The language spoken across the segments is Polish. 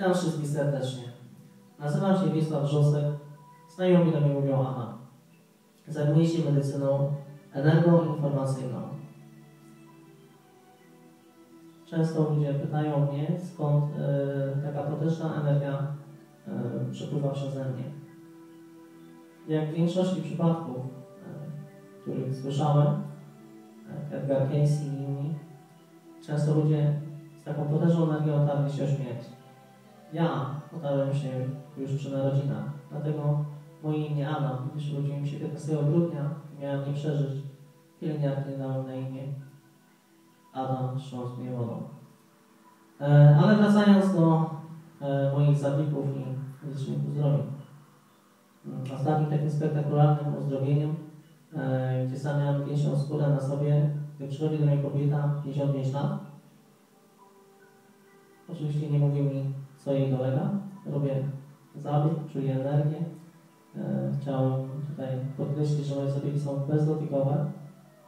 Witam wszystkich serdecznie. Nazywam się Wiesław Wrzosek. Znajomi do mnie mówią Aha. Zajmuję się medycyną energoinformacyjną. Często ludzie pytają mnie, skąd y, taka potężna energia y, przepływa przeze mnie. Jak w większości przypadków, y, których słyszałem, Edgar Cayce i inni, często ludzie z taką potężną energią otarli się o śmierć. Ja otarłem się już przy narodzinach, dlatego moje imię Adam, gdyż urodziłem się 15 grudnia, miałem nie przeżyć. Pielęgniarki dałem na imię Adam Szcząs mnie wodą. E, ale wracając do e, moich zabiegów i licznych uzdrowień. Mm, Ostatnim takim spektakularnym uzdrowieniem, e, gdzie sam miałem większą skórę na sobie, gdy przychodzi do mnie kobieta 55 lat. Oczywiście nie mówi mi, co jej dolega. Robię zabieg, czuję energię. E, chciałem tutaj podkreślić, że moje zabiegi są bezdotykowe.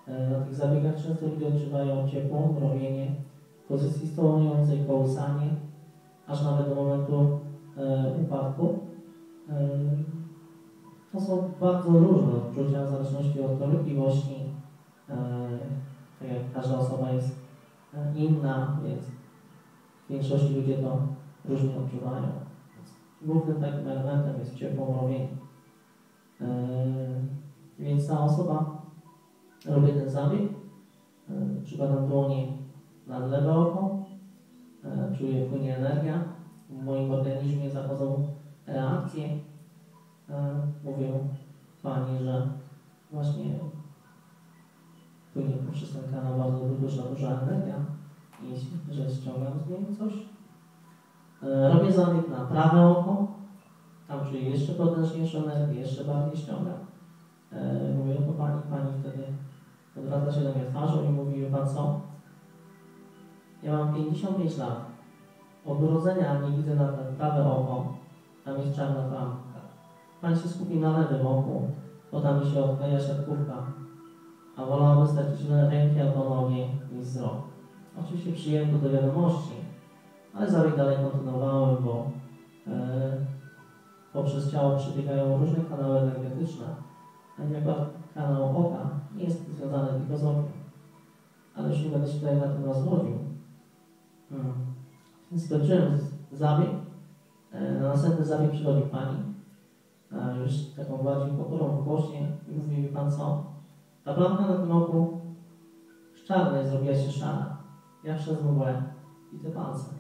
E, na tych zabiegach często ludzie odczuwają ciepło, mrowienie, pozycji stołującej kołysanie, aż nawet do momentu e, upadku. E, to są bardzo różne odczucia w zależności od dolegliwości. E, tak jak każda osoba jest e, inna, więc w większości ludzie to różnie odczuwają. Głównym takim elementem jest ciepło mrowienie. E, więc ta osoba robię ten zabieg, e, przykładam dłonie na lewe oko, e, czuję płynie energia, w moim organizmie zachodzą reakcje. E, mówię Pani, że właśnie płynie poprzez ten kanał bardzo duża, duża energia i że ściągam z niej coś. E, Robię zabieg na prawe oko, tam czuję jeszcze potężniejszą energię, jeszcze bardziej ściągam. E, Mówię do Pani, Pani wtedy odwraca się do mnie twarzą i mówi, Pan co? Ja mam 55 lat. Od urodzenia nie widzę na prawe oko, tam jest czarna plamka. Pan się skupi na lewym oku, bo tam mi się odkleja siatkówka, a wolałabym stracić ręki albo nogi niż wzrok. Oczywiście przyjąłem to do wiadomości, ale zabieg dalej kontynuowałem, bo e, poprzez ciało przebiegają różne kanały energetyczne. Na przykład kanał oka nie jest związany tylko z okiem. Ale już nie będę się tutaj na tym rozwodził. Hmm. Skończyłem zabieg. E, Na następny zabieg przychodzi pani. Już taką bardziej pokorą w głosie i mówi mi pan co? Ta plamka na tym oku z czarnej zrobiła się szara. Ja przez mgłę widzę palce.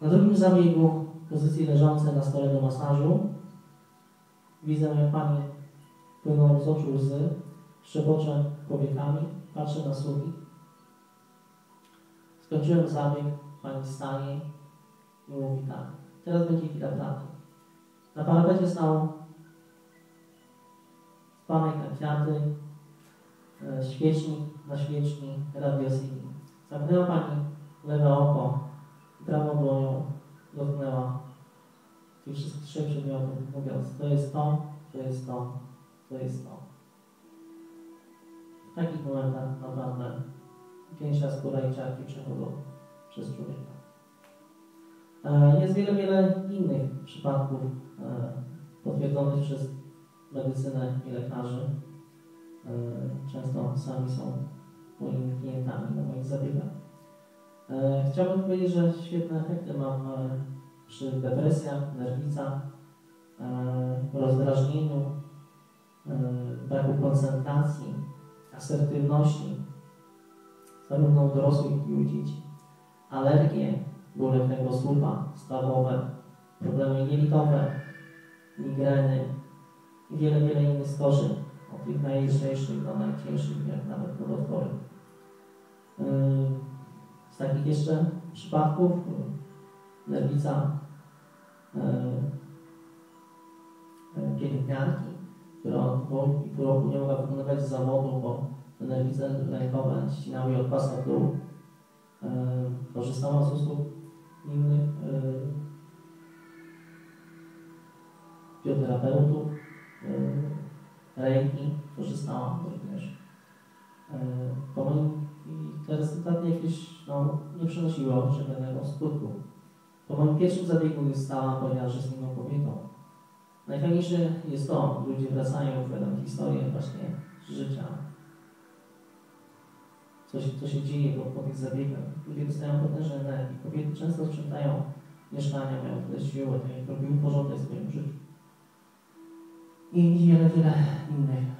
Na drugim zabiegu pozycji leżące na stole do masażu widzę jak pani płyną z oczu łzy, szczepoczę powiekami, patrzę na sługi. Skończyłem zabieg, pani stanie i mówi tak, teraz będzie chwila prawdy. Na parapecie stał spanek na kwiaty, e, świecznik na świeczni, radio CD. Zamknęła pani lewe oko prawą dłonią dotknęła tych wszystkich trzech przedmiotów, mówiąc, to jest to, to jest to, to jest to. W takich momentach naprawdę pięcia skóra i ciarki przechodzą przez człowieka. E, Jest wiele, wiele innych przypadków e, potwierdzonych przez medycynę i lekarzy. E, Często sami są moimi klientami na moich zabiegach. E, Chciałbym powiedzieć, że świetne efekty mam e, przy depresjach, nerwicach, e, rozdrażnieniu, braku koncentracji, asertywności, zarówno u dorosłych, jak i u dzieci. Alergie, bóle kręgosłupa, stawowe, problemy jelitowe, migreny i wiele, wiele innych skorzeń, od tych najlżejszych do najcięższych, jak nawet nowotwory. Z takich jeszcze przypadków nerwica yy, yy, pielęgniarki, która od i pół roku nie mogła wykonywać zawodu, bo nerwice lękowe ścinały jej od pasa w dół. Yy, Korzystała z usług innych yy, bioterapeutów, reiki, korzystałam również. Yy, po moim, te rezultaty jakieś no, nie przynosiły oczekiwanego skutku. Po moim pierwszym zabiegu już stała, powiedziała, że jest inną kobietą. Najfajniejsze jest to, ludzie wracają, opowiadam historię właśnie z życia. Co się, co się dzieje po, po tych zabiegach. Ludzie dostają potężne energii. Kobiety często sprzątają mieszkania, mają tyle siły, to robiły porządek w swoim życiu. I wiele, wiele innych